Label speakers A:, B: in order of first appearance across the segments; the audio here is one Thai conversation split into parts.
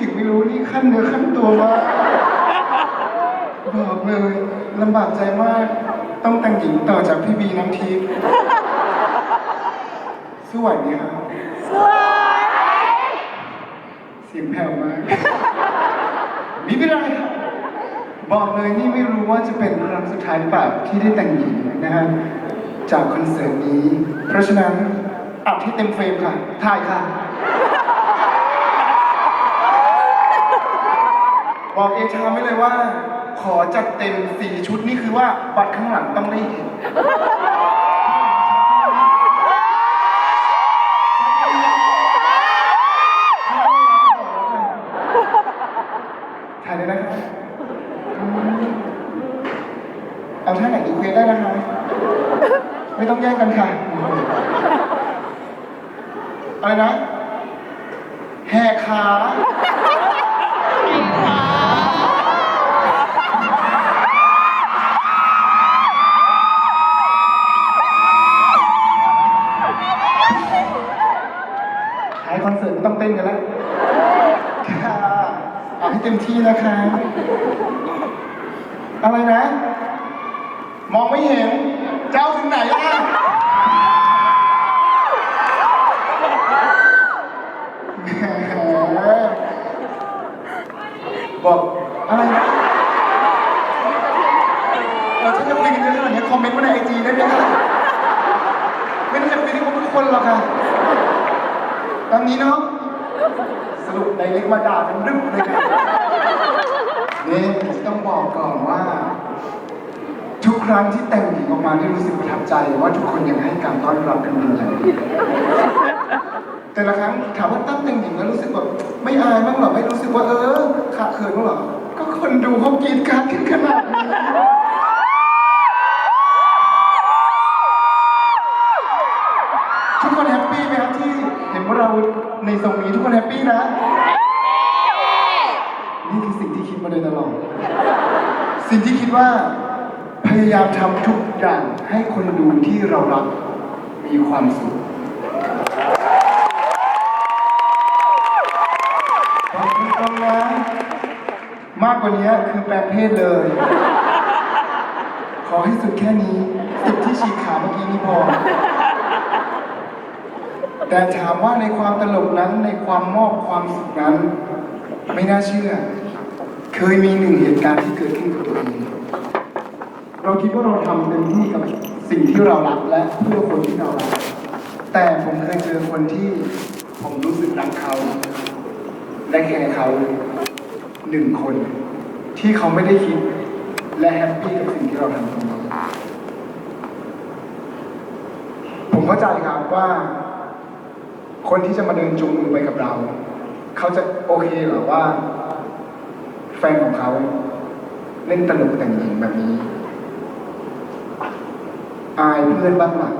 A: ถึงไม่รู้นี่ขั้นเนื้อขั้นตัวมากบอกเลยลำบากใจมาก ต้องแต่งหญิงต่อจากพี่บีน้ำทิพย์สวยไหมครับสวยเสียงแผ่วมากไม่เป็นไรครับบอกเลยนี่ไม่รู้ว่าจะเป็นครั้งสุดท้ายหรือเปล่าที่ได้แต่งหญิงนะฮะจากคอนเสิร์ตนี้ เพราะฉะนั้นอัดให้เต็มเฟรมค่ะ ถ่ายค่ะ บอกเอชาไว้เลยว่า ขอจัดเต็มสี่ชุดนี่คือว่าบัตรข้างหลังต้องได้เห็นถ่ายเลยนะครับอืมเอาท่าไหนอีเควสได้นะคะไม่ต้องแย่งกันค่ะ อะไรนะ แหกขา ท้ายคอนเสิร์ตไม่ต้องเต้นกันแล้ว ค่ะ เอาให้เต็มที่นะคะ อะไรนะ มองไม่เห็น เจ้าถึงไหนล่ะบอกอะไรนะเราถ้าจะคุยกันเยอะขนาดนี้คอมเมนต์มาในไอจีได้ไหมคะไม่ได้จะคุยที่พวกทุก คนหรอกค่ะตอนนี้เนาะสรุปในเล็กมาด่ากันรึบเลยค่ะนี่ต้องบอกก่อนว่า ทุกครั้งที่แต่งหญิงออกมานี่รู้สึกประทับใจว่าทุกคนยังให้การต้อนรับกันดีแต่ละครั้งถามว่าตั้งแต่งหญิงแล้วรู้สึกแบบไม่อายบ้างเหรอไม่รู้สึกว่าเออขาดเขินบ้างเหรอก็คนดูเขากรีดกรารกันขนาดนี้ ว่าเราในทรงนี้ทุกคนแฮปปี้นะ นี่คือสิ่งที่คิดมาโดยตลอด สิ่งที่คิดว่า พยายามทำทุกอย่างให้คนดูที่เรารักมีความสุขขอบคุณตรงนะมากกว่านี้คือแปลงเพศเลย ขอให้สุดแค่นี้ สุดที่ฉีกขาเมื่อกี้นี้พอ แต่ถามว่าในความตลกนั้นในความมอบความสุขนั้น ไม่น่าเชื่อ เคยมีหนึ่งเหตุการณ์ที่เกิดขึ้นกับตัวเองเราคิดว่าเราทำเต็มที่กับสิ่งที่เรารักและเพื่อคนที่เรารักแต่ผมเคยเจอคนที่ผมรู้สึกรักเขา และแคร์เขาหนึ่งคน ที่เขาไม่ได้คิด และแฮปปี้กับสิ่งที่เราทำผมเข้าใจครับว่า คนที่จะมาเดินจูงมือไปกับเรา เขาจะโอเคเหรอว่า แฟนของเขาเล่นตลกแต่งหญิงแบบนี้ อายเพื่อนบ้างหลั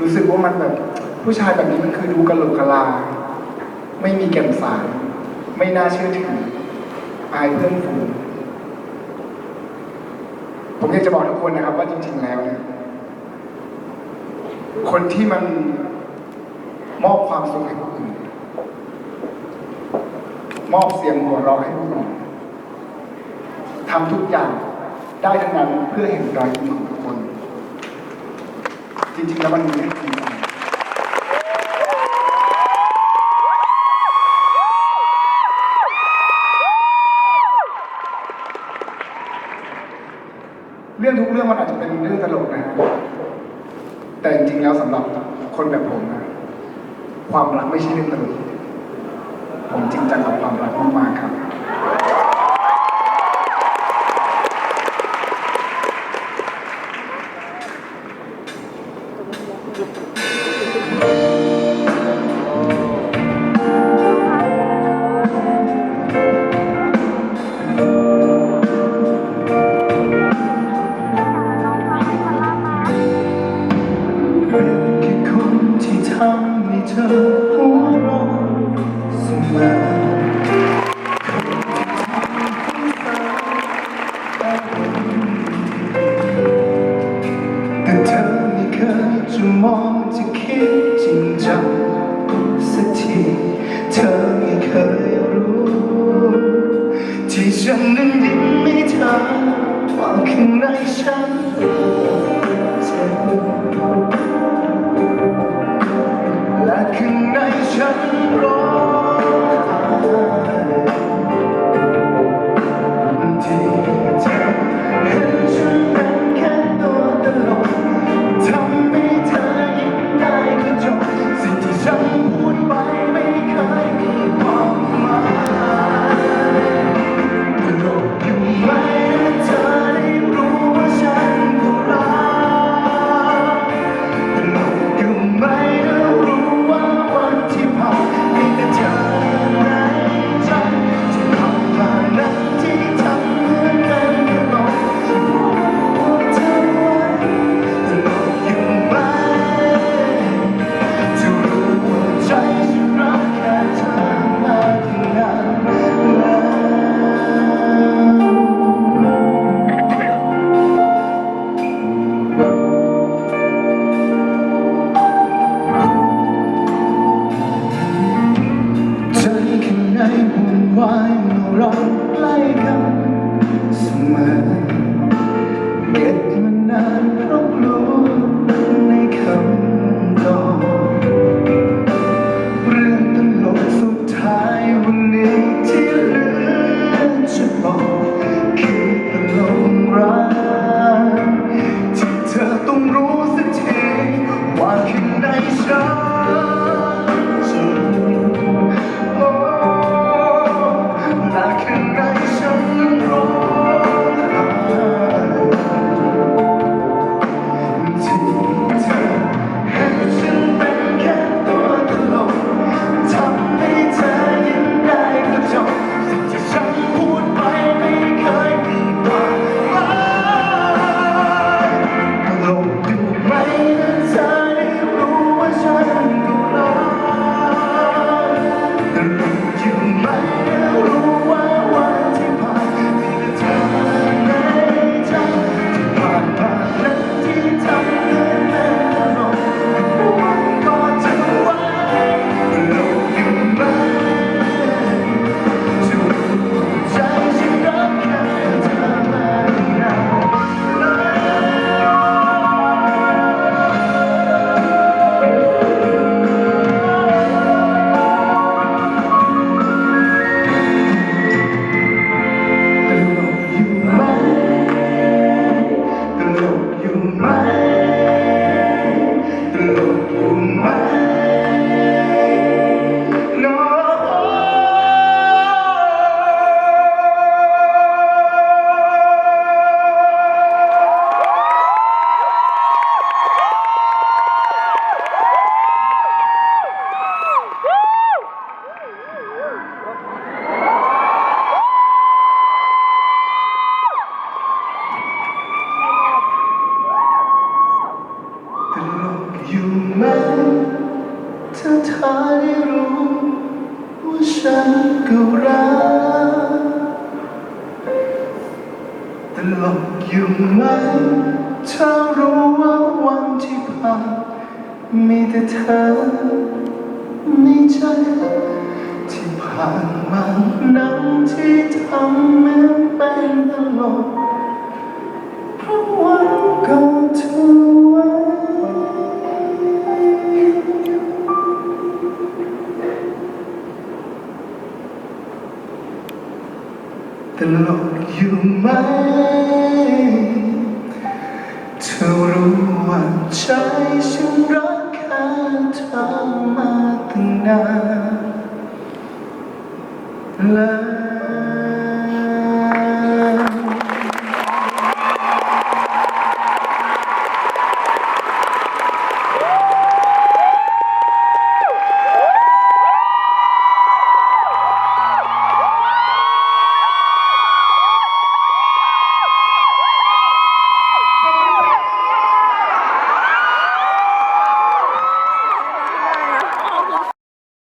A: รู้สึกว่ามันแบบ ผู้ชายแบบนี้มันคือดูกระโหลกกะลา ไม่มีแก่นสาร ไม่น่าเชื่อถือ อายเพื่อนฝูงผมอยากจะบอกทุกคนนะครับว่าจริง ๆ แล้วเนี่ย คนที่มันมอบความสุขให้ผู้อื่น มอบเสียงหัวเราะให้ผู้อื่นทำทุกอย่างได้ทั้งนั้นเพื่อเห็นรอยยิ้มของทุกคน จริงๆแล้วมันมีให้จริง ที่ทำให้เธอหัวเราะเสมอแต่เธอไม่เคยจะมองจะคิดจริงจังสักทีเธอไม่เคยรู้ ที่ฉันนั้นยิ้มให้เธอว่าข้างในฉันเจ็บาง วันวายเมื่อเราใกล้กันเสมอ ตลกอยู่ไหมเธอรู้ว่าวันที่ผ่านมีแต่เธอในใจที่ผ่านมานั้นที่ทำเหมือนเป็นตลกเพราะวันก็เธอไว้ตลก อยู่ไหมเธอรู้ว่าใจฉันรักแค่เธอมาตั้งนานแล้ว